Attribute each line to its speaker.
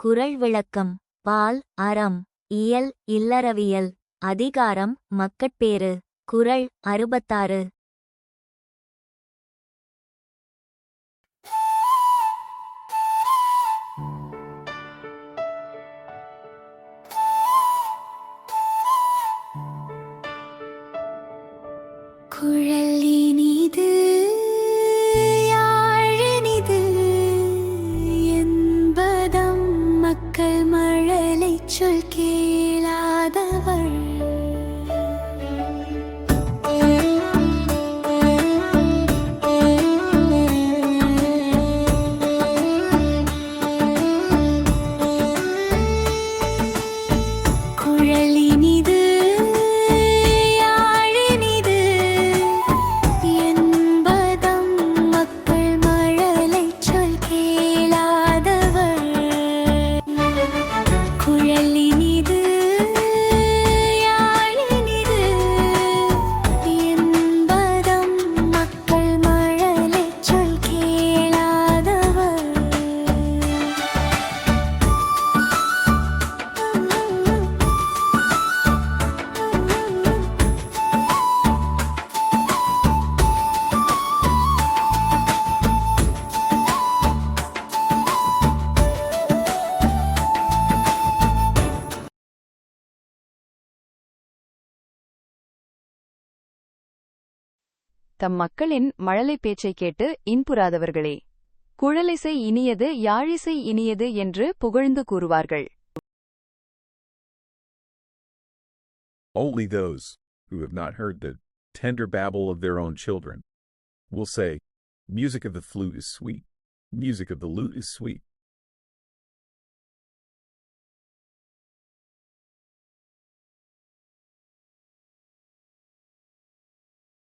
Speaker 1: குறள் விளக்கம் பால் அறம் இயல் இல்லறவியல் அதிகாரம் மக்கட்பேறு குறள் அறுபத்தாறு.
Speaker 2: குழல் மக்கள் மழலை சொல் கேளாதவள்.
Speaker 3: தம் மக்களின் மழலை பேச்சைக் கேட்டு இன்புறாதவர்களே குழலிசை இனியது யாழிசை இனியது என்று புகழ்ந்து கூறுவார்கள்
Speaker 4: Only those who have not heard the tender babble of their own children will say, Music of the flute is sweet, music of the lute is sweet.